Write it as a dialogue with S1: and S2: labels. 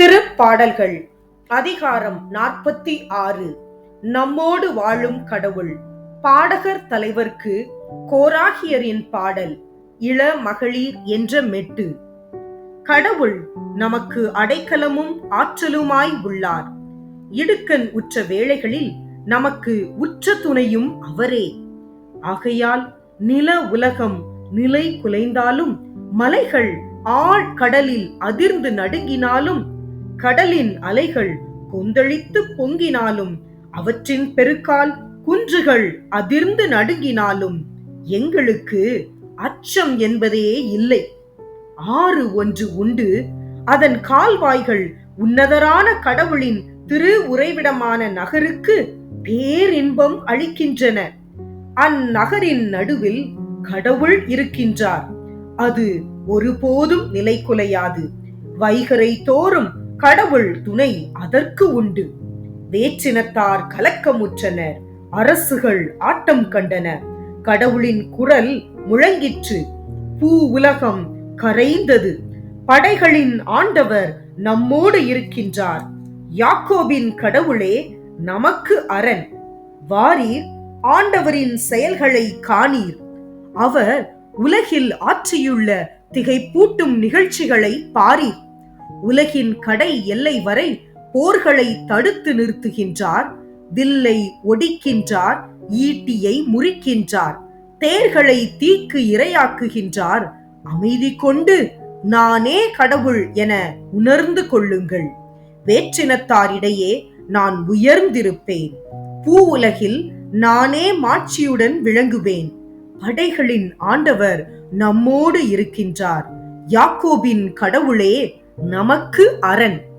S1: திருப்பாடல்கள். அதிகாரம் நாற்பத்தி ஆறு. நம்மோடு வாழும் கடவுள். பாடகர் தலைவர்க்கு கோராகியரின் பாடல் இள மகளிர் என்ற மெட்டு கடவுள் நமக்கு அடைக்கலமும் ஆற்றலுமாய் உள்ளார். இடுக்கன் உற்ற வேளைகளில் நமக்கு உற்ற துணையும் அவரே. ஆகையால் நில உலகம் நிலை குலைந்தாலும் மலைகள் ஆழ்கடலில் அதிர்ந்து நடுங்கினாலும் கடலின் அலைகள் கொந்தளித்து பொங்கினாலும் அவற்றின் பெருக்கால் குன்றுகள் அதிர்ந்து நடுங்கினாலும் எங்களுக்கு அச்சம் என்பதே இல்லை. ஆறு ஒன்று உண்டு. அதன் கால்வாய்கள் உன்னதரான கடவுளின் திரு உறைவிடமான நகருக்கு பேரின்பம் அளிக்கின்றன. அந்நகரின் நடுவில் கடவுள் இருக்கின்றார். அது ஒருபோதும் நிலை குலையாது வைகரை தோறும் கடவுள் துணை அதற்கு உண்டு. வேற்றினத்தார் கலக்கமுற்றனர் அரசுகள் ஆட்டம் கண்டன. கடவுளின் குரல் முழங்கிற்று பூ உலகம் கரைந்தது. படைகளின் ஆண்டவர் நம்மோடு இருக்கின்றார். யாக்கோபின் கடவுளே நமக்கு அரண். வாரீர் ஆண்டவரின் செயல்களை காணீர். அவர் உலகில் ஆற்றியுள்ள திகைப்பூட்டும் நிகழ்ச்சிகளை பாரீர். உலகின் கடை எல்லை வரை போர்களை தடுத்து நிறுத்துகின்றார் வில்லை ஒடிக்கின்றார் ஈட்டியை முறிக்கின்றார் தேர்களை தீக்கு இரையாக்குகின்றார். அமைதி கொண்டு நானே கடவுள் என உணர்ந்து கொள்ளுங்கள். வேற்றினத்தாரிடையே நான் உயர்ந்திருப்பேன். பூ உலகில் நானே மாட்சியுடன் விளங்குவேன். படைகளின் ஆண்டவர் நம்மோடு இருக்கின்றார். யாக்கோபின் கடவுளே நமக்கு அரண்.